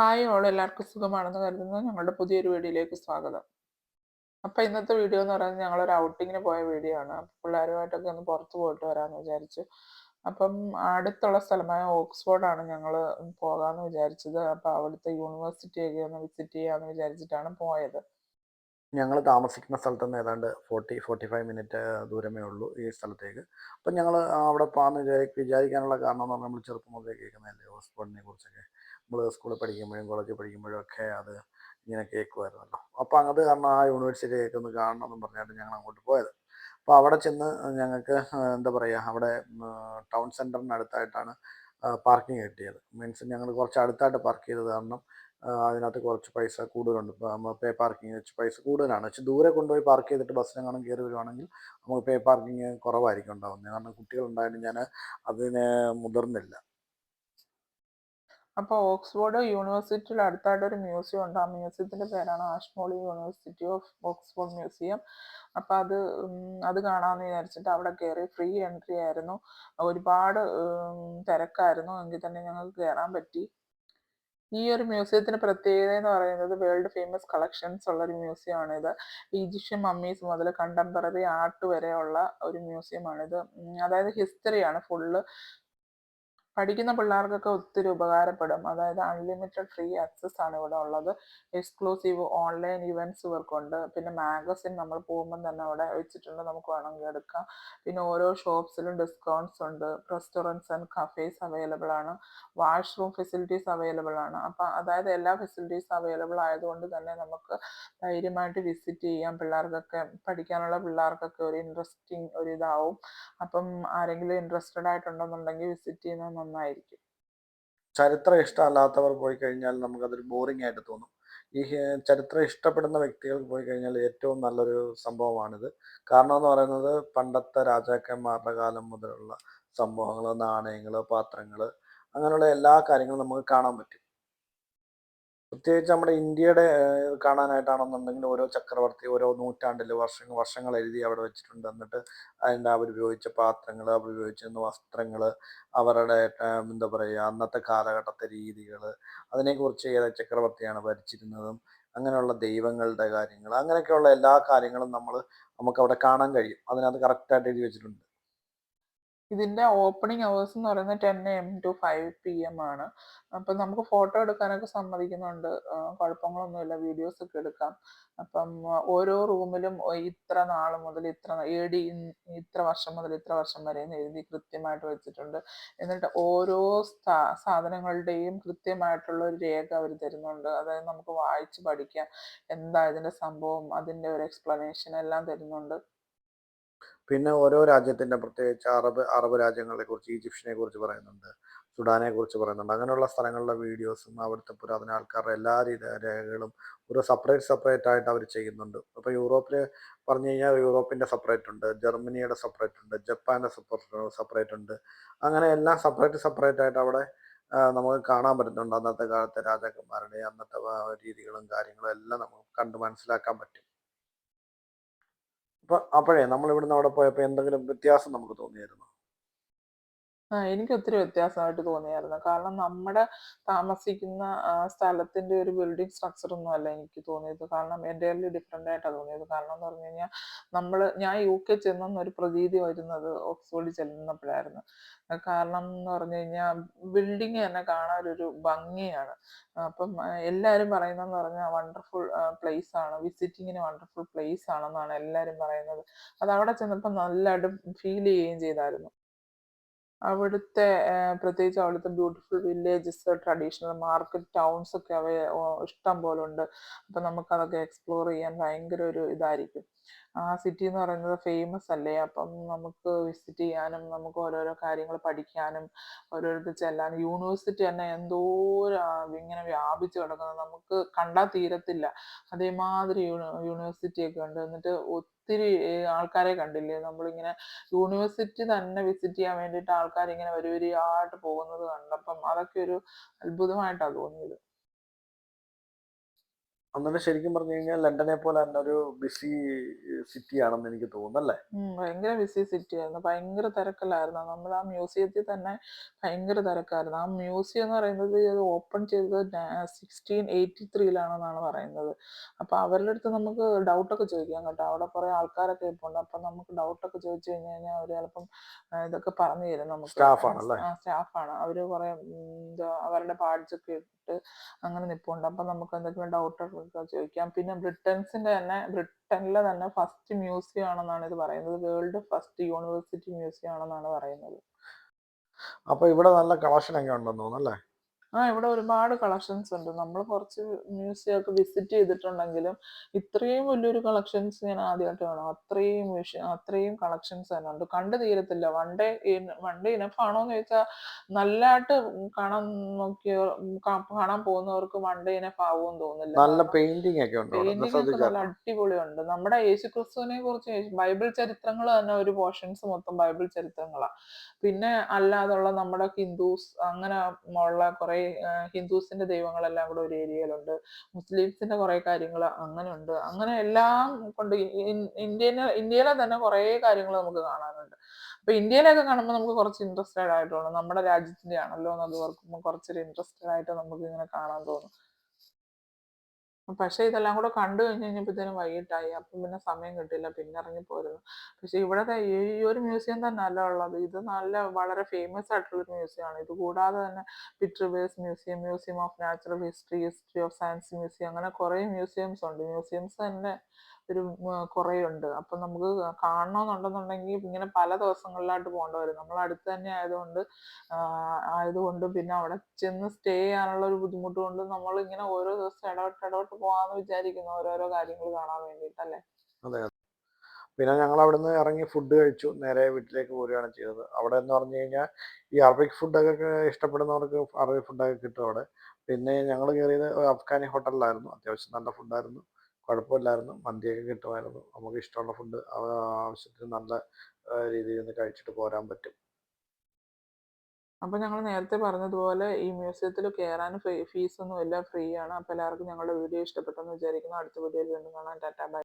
Hi all എല്ലാവർക്കും സുഖമാണെന്ന് കരുതുന്നു. ഞങ്ങളുടെ പുതിയൊരു വീഡിയോയിലേക്ക് സ്വാഗതം. അപ്പോൾ ഇന്നത്തെ വീഡിയോ എന്ന് പറയുന്നത് ഞങ്ങളൊരു ഔട്ടിങ്ങിന് പോയ വീഡിയോ ആണ്. പിള്ളേരുമായിട്ടൊക്കെ ഒന്ന് പുറത്ത് പോയിട്ട് വരാമെന്ന് വിചാരിച്ചു. അപ്പം അടുത്തുള്ള സ്ഥലമായ ഓക്സ്ഫോർഡാണ് ഞങ്ങൾ പോകാമെന്ന് വിചാരിച്ചത്. അപ്പോൾ അവിടുത്തെ യൂണിവേഴ്സിറ്റിയൊക്കെ ഒന്ന് വിസിറ്റ് ചെയ്യാമെന്ന് വിചാരിച്ചിട്ടാണ് പോയത്. ഞങ്ങൾ താമസിക്കുന്ന സ്ഥലത്ത് നിന്ന് ഏതാണ്ട് ഫോർട്ടി ഫോർട്ടി ഫൈവ് മിനിറ്റ് ദൂരമേ ഉള്ളൂ ഈ സ്ഥലത്തേക്ക്. അപ്പം ഞങ്ങൾ അവിടെ പോകാമെന്ന് വിചാരി വിചാരിക്കാനുള്ള കാരണം എന്ന് പറഞ്ഞാൽ നമ്മൾ ചെറുപ്പം മുതലേ കേൾക്കുന്നതല്ലേ? ഹോസ്പോർട്ടിനെ കുറിച്ചൊക്കെ. നമ്മൾ സ്കൂളിൽ പഠിക്കുമ്പോഴും കോളേജിൽ പഠിക്കുമ്പോഴും ഒക്കെ അത് ഇങ്ങനെ കേൾക്കുമായിരുന്നല്ലോ അപ്പം അത് കാരണം ആ യൂണിവേഴ്സിറ്റിയൊക്കെ ഒന്ന് കാണണം എന്ന് പറഞ്ഞിട്ട് ഞങ്ങൾ അങ്ങോട്ട് പോയത്. അപ്പോൾ അവിടെ ചെന്ന് ഞങ്ങൾക്ക് എന്താ പറയുക അവിടെ ടൗൺ സെന്ററിന് അടുത്തായിട്ടാണ് പാർക്കിംഗ് കിട്ടിയത്. മീൻസ് ഞങ്ങൾ കുറച്ച് അടുത്തായിട്ട് പാർക്ക് ചെയ്തത് കാരണം അതിനകത്ത് കുറച്ച് പൈസ കൂടുതലുണ്ട്. പേ പാർക്കിംഗ് വെച്ച് പൈസ കൂടുതലാണ്. പക്ഷെ ദൂരെ കൊണ്ടുപോയി പാർക്ക് ചെയ്തിട്ട് ബസ്സിനെങ്ങാനും കയറി വരുവാണെങ്കിൽ നമുക്ക് പേ പാർക്കിംഗ് കുറവായിരിക്കും ഉണ്ടാകുന്നത് കാരണം കുട്ടികളുണ്ടായാലും ഞാൻ അതിന് മുതിർന്നില്ല. അപ്പോൾ ഓക്സ്ഫോർഡ് യൂണിവേഴ്സിറ്റിയിൽ അടുത്തായിട്ട് ഒരു മ്യൂസിയം ഉണ്ട്. ആ മ്യൂസിയത്തിന്റെ പേരാണ് Ashmolean university of Oxford museum. അപ്പോൾ അത് അത് കാണാമെന്ന് വിചാരിച്ചിട്ട് അവിടെ കയറി ഫ്രീ എൻട്രി ആയിരുന്നു. ഒരുപാട് തിരക്കായിരുന്നു. എങ്കിൽ തന്നെ ഞങ്ങൾക്ക് കയറാൻ പറ്റി. ഈ ഒരു മ്യൂസിയത്തിന് പ്രത്യേകത എന്ന് പറയുന്നത് വേൾഡ് ഫേമസ് കളക്ഷൻസ് ഉള്ള ഒരു മ്യൂസിയമാണ് ഇത് ഈജിപ്ഷ്യൻ മമ്മീസ് മുതൽ കണ്ടംപററി ആർട്ട് വരെയുള്ള ഒരു മ്യൂസിയമാണിത്. അതായത് ഹിസ്റ്ററിയാണ് ഫുള്ള് പഠിക്കുന്ന പിള്ളേർക്കൊക്കെ ഒത്തിരി ഉപകാരപ്പെടും. അതായത് അൺലിമിറ്റഡ് ഫ്രീ ആക്സസ് ആണ് ഇവിടെ ഉള്ളത്. എക്സ്ക്ലൂസീവ് ഓൺലൈൻ ഇവന്റ്സ് ഇവർക്കുണ്ട്. പിന്നെ മാഗസിൻ നമ്മൾ പോകുമ്പം തന്നെ അവിടെ വെച്ചിട്ടുണ്ട്. നമുക്ക് വേണമെങ്കിൽ എടുക്കാം. പിന്നെ ഓരോ ഷോപ്സിലും ഡിസ്കൗണ്ട്സ് ഉണ്ട്. റെസ്റ്റോറന്റ്സ് ആൻഡ് കഫേസ് അവൈലബിൾ ആണ്. വാഷ്റൂം ഫെസിലിറ്റീസ് അവൈലബിൾ ആണ്. അപ്പം അതായത് എല്ലാ ഫെസിലിറ്റീസ് അവൈലബിൾ ആയതുകൊണ്ട് തന്നെ നമുക്ക് ധൈര്യമായിട്ട് വിസിറ്റ് ചെയ്യാം. പിള്ളേർക്കൊക്കെ പഠിക്കാനുള്ള പിള്ളേർക്കൊക്കെ ഒരു ഇൻട്രസ്റ്റിംഗ് ഒരു ഇതാവും. അപ്പം ആരെങ്കിലും ഇൻട്രസ്റ്റഡ് ആയിട്ടുണ്ടെന്നുണ്ടെങ്കിൽ വിസിറ്റ് ചെയ്യുന്നത് നന്നായിരിക്കും. ചരിത്രം ഇഷ്ടമല്ലാത്തവർ പോയി കഴിഞ്ഞാൽ നമുക്കതൊരു ബോറിംഗ് ആയിട്ട് തോന്നും. ഈ ചരിത്രം ഇഷ്ടപ്പെടുന്ന വ്യക്തികൾക്ക് പോയി കഴിഞ്ഞാൽ ഏറ്റവും നല്ലൊരു സംഭവമാണിത്. കാരണം എന്ന് പറയുന്നത് പണ്ടത്തെ രാജാക്കന്മാരുടെ കാലം മുതലുള്ള സംഭവങ്ങൾ നാണയങ്ങൾ പാത്രങ്ങൾ അങ്ങനെയുള്ള എല്ലാ കാര്യങ്ങളും നമുക്ക് കാണാൻ പറ്റും. പ്രത്യേകിച്ച് നമ്മുടെ ഇന്ത്യയുടെ കാണാനായിട്ടാണെന്നുണ്ടെങ്കിൽ ഓരോ ചക്രവർത്തി ഓരോ നൂറ്റാണ്ടിൽ വർഷങ്ങൾ വർഷങ്ങൾ എഴുതി അവിടെ വെച്ചിട്ടുണ്ട്. എന്നിട്ട് അതിന്റെ അവർ ഉപയോഗിച്ച പാത്രങ്ങൾ അവർ ഉപയോഗിച്ചിരുന്ന വസ്ത്രങ്ങൾ അവരുടെ എന്താ പറയുക അന്നത്തെ കാലഘട്ടത്തെ രീതികൾ അതിനെക്കുറിച്ച് ഏത് ചക്രവർത്തിയാണ് ഭരിച്ചിരുന്നതും അങ്ങനെയുള്ള ദൈവങ്ങളുടെ കാര്യങ്ങൾ അങ്ങനെയൊക്കെയുള്ള എല്ലാ കാര്യങ്ങളും നമ്മൾ നമുക്ക് അവിടെ കാണാൻ കഴിയും. അതിനകത്ത് കറക്റ്റായിട്ട് എഴുതി വെച്ചിട്ടുണ്ട്. ഇതിന്റെ ഓപ്പണിംഗ് അവേഴ്സ് എന്ന് പറയുന്നത് ten M to five P M ആണ്. അപ്പം നമുക്ക് ഫോട്ടോ എടുക്കാനൊക്കെ സമ്മതിക്കുന്നുണ്ട്. കുഴപ്പങ്ങളൊന്നുമില്ല. വീഡിയോസ് ഒക്കെ എടുക്കാം. അപ്പം ഓരോ റൂമിലും ഇത്ര നാൾ മുതൽ ഇത്ര എ ഡി ഇത്ര വർഷം മുതൽ ഇത്ര വർഷം വരെ എന്ന് എഴുതി കൃത്യമായിട്ട് വെച്ചിട്ടുണ്ട്. എന്നിട്ട് ഓരോ സാധനങ്ങളുടെയും കൃത്യമായിട്ടുള്ള ഒരു രേഖ അവർ തരുന്നുണ്ട്. അതായത് നമുക്ക് വായിച്ച് പഠിക്കാം. എന്താ ഇതിന്റെ സംഭവം? അതിന്റെ ഒരു എക്സ്പ്ലനേഷൻ എല്ലാം തരുന്നുണ്ട്. പിന്നെ ഓരോ രാജ്യത്തിന്റെ പ്രത്യേകിച്ച് അറബ് അറബ് രാജ്യങ്ങളെ കുറിച്ച് ഈജിപ്ഷ്യനെ കുറിച്ച് പറയുന്നുണ്ട് സുഡാനെ കുറിച്ച് പറയുന്നുണ്ട്. അങ്ങനെയുള്ള സ്ഥലങ്ങളിലെ വീഡിയോസും അവിടുത്തെ പുരാതന ആൾക്കാരുടെ എല്ലാ രീതി രേഖകളും ഒരു സെപ്പറേറ്റ് സെപ്പറേറ്റ് ആയിട്ട് അവർ ചെയ്യുന്നുണ്ട്. അപ്പോൾ യൂറോപ്പിൽ പറഞ്ഞു കഴിഞ്ഞാൽ യൂറോപ്പിന്റെ സെപ്പറേറ്റ് ഉണ്ട് ജർമ്മനിയുടെ സെപ്പറേറ്റ് ഉണ്ട് ജപ്പാന്റെ സെപ്പറേറ്റ് ഉണ്ട്. അങ്ങനെ എല്ലാം സെപ്പറേറ്റ് സെപ്പറേറ്റ് ആയിട്ട് അവിടെ നമുക്ക് കാണാൻ പറ്റുന്നുണ്ട്. അന്നത്തെ കാലത്തെ രാജാക്കന്മാരുടെ അന്നത്തെ രീതികളും കാര്യങ്ങളും എല്ലാം നമുക്ക് കണ്ട് മനസ്സിലാക്കാൻ പറ്റും. അപ്പോഴേ നമ്മൾ ഇവിടുന്ന് അവിടെ പോയപ്പോൾ എന്തെങ്കിലും വ്യത്യാസം നമുക്ക് തോന്നിയായിരുന്നു? ആ എനിക്ക് ഒത്തിരി വ്യത്യാസമായിട്ട് തോന്നിയായിരുന്നു. കാരണം നമ്മുടെ താമസിക്കുന്ന സ്ഥലത്തിന്റെ ഒരു ബിൽഡിംഗ് സ്ട്രക്ചർ ഒന്നും അല്ല എനിക്ക് തോന്നിയത്. കാരണം എന്റയർലി ഡിഫറെന്റ് ആയിട്ടാണ് തോന്നിയത്. കാരണം എന്ന് പറഞ്ഞു കഴിഞ്ഞാൽ നമ്മൾ ഞാൻ യു കെ ചെന്നൊരു പ്രതീതി വരുന്നത് ഓക്സ്ഫോർഡിൽ ചെല്ലുന്നപ്പോഴായിരുന്നു കാരണം എന്ന് പറഞ്ഞു കഴിഞ്ഞാൽ ബിൽഡിങ് തന്നെ കാണാൻ ഒരു ഭംഗിയാണ്. അപ്പം എല്ലാവരും പറയുന്നതെന്ന് പറഞ്ഞാൽ വണ്ടർഫുൾ പ്ലേസ് ആണ്. വിസിറ്റിങ്ങിന് വണ്ടർഫുൾ പ്ലേസ് ആണെന്നാണ് എല്ലാവരും പറയുന്നത്. അത് അവിടെ ചെന്നപ്പോൾ നല്ലതായിട്ട് ഫീൽ ചെയ്യുകയും ചെയ്തായിരുന്നു. അവിടുത്തെ പ്രത്യേകിച്ച് അവിടുത്തെ beautiful villages traditional market towns ഒക്കെ അവ ഇഷ്ടം പോലെ ഉണ്ട്. അപ്പം നമുക്കതൊക്കെ എക്സ്പ്ലോർ ചെയ്യാൻ ഭയങ്കര ഒരു ഇതായിരിക്കും. ആ സിറ്റി എന്ന് പറയുന്നത് ഫേമസ് അല്ലേ? അപ്പം നമുക്ക് വിസിറ്റ് ചെയ്യാനും നമുക്ക് ഓരോരോ കാര്യങ്ങൾ പഠിക്കാനും ഓരോരുത്തർ ചെല്ലാനും യൂണിവേഴ്സിറ്റി തന്നെ എന്തോ ഇങ്ങനെ വ്യാപിച്ചു കിടക്കുന്നത് നമുക്ക് കണ്ടാൽ തീരത്തില്ല. അതേമാതിരി യൂണിവേഴ്സിറ്റി ഒക്കെ ഉണ്ട്. എന്നിട്ട് ഒത്തിരി ആൾക്കാരെ കണ്ടില്ലേ? നമ്മളിങ്ങനെ യൂണിവേഴ്സിറ്റി തന്നെ വിസിറ്റ് ചെയ്യാൻ വേണ്ടിയിട്ട് ആൾക്കാർ ഇങ്ങനെ വരി വരിയായിട്ട് പോകുന്നത് കണ്ടപ്പം അതൊക്കെ ഒരു അത്ഭുതമായിട്ടാണ് തോന്നിയത്. എന്നിട്ട് ശരിക്കും പറഞ്ഞു കഴിഞ്ഞാൽ ലണ്ടനെ പോലെ തന്നെ ഒരു ബിസി സിറ്റി ആണെന്ന് എനിക്ക് തോന്നുന്നല്ലേ ഭയങ്കര ബിസി സിറ്റി ആയിരുന്നു. ഭയങ്കര തിരക്കിലായിരുന്നു. നമ്മൾ ആ മ്യൂസിയത്തിൽ തന്നെ ഭയങ്കര തിരക്കായിരുന്നു. ആ മ്യൂസിയം എന്ന് പറയുന്നത് ഇത് ഓപ്പൺ ചെയ്തത് സിക്സ്റ്റീൻ എയ്റ്റി ത്രീയിലാണെന്നാണ് പറയുന്നത്. അപ്പൊ അവരുടെ അടുത്ത് നമുക്ക് ഡൗട്ടൊക്കെ ചോദിക്കാം കേട്ടോ. അവിടെ കുറെ ആൾക്കാരൊക്കെ ഇപ്പോൾ ഉണ്ട്. അപ്പൊ നമുക്ക് ഡൗട്ടൊക്കെ ചോദിച്ചു കഴിഞ്ഞു കഴിഞ്ഞാൽ അവർ ചിലപ്പം ഇതൊക്കെ പറഞ്ഞു തരും നമുക്ക്. സ്റ്റാഫാണ് അവർ കുറേ എന്താ അവരുടെ പാർട്സ് ഒക്കെ ഇട്ട് അങ്ങനെ നിൽപ്പുണ്ട് അപ്പം നമുക്ക് എന്തെങ്കിലും ഡൗട്ടൊക്കെ ചോദിക്കാം. പിന്നെ ബ്രിട്ടൻസിന്റെ തന്നെ ബ്രിട്ടനിലെ തന്നെ ഫസ്റ്റ് മ്യൂസിയം ആണെന്നാണ് ഇത് പറയുന്നത്. വേൾഡ് ഫസ്റ്റ് യൂണിവേഴ്സിറ്റി മ്യൂസിയം ആണെന്നാണ് പറയുന്നത്. അപ്പൊ ഇവിടെ നല്ല കളക്ഷൻ ഒക്കെ ഉണ്ടെന്ന് തോന്നുന്നല്ലേ ആ ഇവിടെ ഒരുപാട് കളക്ഷൻസ് ഉണ്ട്. നമ്മൾ കുറച്ച് മ്യൂസിയം ഒക്കെ വിസിറ്റ് ചെയ്തിട്ടുണ്ടെങ്കിലും ഇത്രയും വലിയൊരു കളക്ഷൻസ് ഞാൻ ആദ്യമായിട്ട് കാണാം. അത്രയും മ്യൂസിയം അത്രയും കളക്ഷൻസ് തന്നെ ഉണ്ട്. കണ്ടു തീരത്തില്ല. One day one day enough ആണോ എന്ന് ചോദിച്ചാൽ നല്ലതായിട്ട് കാണാൻ നോക്കിയ കാണാൻ പോകുന്നവർക്ക് വൺ ഡേ ഇനഫ് ആവുമെന്ന് തോന്നുന്നില്ല. നല്ല കാരണം പെയിന്റിംഗ് ഒക്കെ ഉണ്ട് അവിടെ. പെയിന്റിംഗ് ഒക്കെ നല്ല അടിപൊളിയുണ്ട്. നമ്മുടെ യേശു ക്രിസ്തുവിനെ കുറിച്ച് ബൈബിൾ ചരിത്രങ്ങൾ തന്നെ ഒരു പോർഷൻസ് മൊത്തം ബൈബിൾ ചരിത്രങ്ങളാണ് പിന്നെ അല്ലാതുള്ള നമ്മുടെ ഹിന്ദുസ് അങ്ങനെ ഉള്ള കുറെ ഹിന്ദുസിന്റെ ദൈവങ്ങളെല്ലാം കൂടെ ഒരു ഏരിയയിലുണ്ട്. മുസ്ലിംസിന്റെ കുറെ കാര്യങ്ങൾ അങ്ങനെ ഉണ്ട് അങ്ങനെ എല്ലാം കൊണ്ട് ഇന്ത്യനെ ഇന്ത്യയിലെ തന്നെ കുറേ കാര്യങ്ങൾ നമുക്ക് കാണാനുണ്ട്. അപ്പൊ ഇന്ത്യയിലൊക്കെ കാണുമ്പോൾ നമുക്ക് കുറച്ച് ഇൻട്രസ്റ്റഡ് ആയിട്ടുള്ളൂ. നമ്മുടെ രാജ്യത്തിന്റെ ആണല്ലോ എന്ന് അത് ഓർക്കുമ്പോൾ കുറച്ചൊരു ഇൻട്രസ്റ്റഡ് ആയിട്ട് നമുക്ക് ഇങ്ങനെ കാണാൻ തോന്നും. പക്ഷേ ഇതെല്ലാം കൂടെ കണ്ടു കഴിഞ്ഞ് കഴിഞ്ഞപ്പോഴത്തേനും വൈകിട്ടായി. അപ്പം പിന്നെ സമയം കിട്ടില്ല പിന്നെ ഇറങ്ങി പോരുന്നു. പക്ഷേ ഇവിടത്തെ ഈ ഒരു മ്യൂസിയം തന്നെ അല്ല ഉള്ളത്. ഇത് നല്ല വളരെ ഫേമസ് ആയിട്ടുള്ള ഒരു മ്യൂസിയം ആണ് ഇത് കൂടാതെ തന്നെ Pitt Rivers museum museum of natural history history of science museum അങ്ങനെ കുറേ മ്യൂസിയംസ് ഉണ്ട്. മ്യൂസിയംസ് തന്നെ ഒരു കുറേ ഉണ്ട് അപ്പം നമുക്ക് കാണണമെന്നുണ്ടെന്നുണ്ടെങ്കിൽ ഇങ്ങനെ പല ദിവസങ്ങളിലായിട്ട് പോകേണ്ടി വരും. നമ്മൾ അടുത്ത് തന്നെ ആയതുകൊണ്ട് ആയതുകൊണ്ട് പിന്നെ അവിടെ ചെന്ന് സ്റ്റേ ചെയ്യാനുള്ള ഒരു ബുദ്ധിമുട്ട് കൊണ്ട് നമ്മൾ ഇങ്ങനെ ഓരോ ദിവസം ഇടവിട്ട് ഇടവിട്ട് പോകാമെന്ന് വിചാരിക്കുന്നു ഓരോരോ കാര്യങ്ങൾ കാണാൻ വേണ്ടിയിട്ടല്ലേ അതെ അതെ. പിന്നെ ഞങ്ങൾ അവിടുന്ന് ഇറങ്ങി ഫുഡ് കഴിച്ചു. നേരെ വീട്ടിലേക്ക് പോരുകയാണ് ചെയ്തത്. അവിടെ എന്ന് പറഞ്ഞു കഴിഞ്ഞാൽ ഈ അറബിക് ഫുഡൊക്കെ ഇഷ്ടപ്പെടുന്നവർക്ക് അറബിക് ഫുഡൊക്കെ കിട്ടും അവിടെ. പിന്നെ ഞങ്ങൾ കയറിയത് അഫ്ഗാനി ഹോട്ടലിലായിരുന്നു അത്യാവശ്യം നല്ല ഫുഡായിരുന്നു കുഴപ്പമില്ലായിരുന്നു. മന്തിയൊക്കെ കിട്ടുമായിരുന്നു. നമുക്ക് ഇഷ്ടമുള്ള ഫുഡ് ആവശ്യത്തിന് നല്ല രീതിയിൽ നിന്ന് കഴിച്ചിട്ട് പോരാൻ പറ്റും. അപ്പൊ ഞങ്ങൾ നേരത്തെ പറഞ്ഞതുപോലെ ഈ മ്യൂസിയത്തിൽ കയറാൻ ഫീസ് ഒന്നും ഇല്ല ഫ്രീ ആണ്. അപ്പൊ എല്ലാവർക്കും ഞങ്ങളുടെ വീഡിയോ ഇഷ്ടപ്പെട്ടെന്ന് വിചാരിക്കുന്നു. അടുത്ത വീഡിയോയിൽ വീണ്ടും കാണാൻ ടാറ്റാ ബൈ.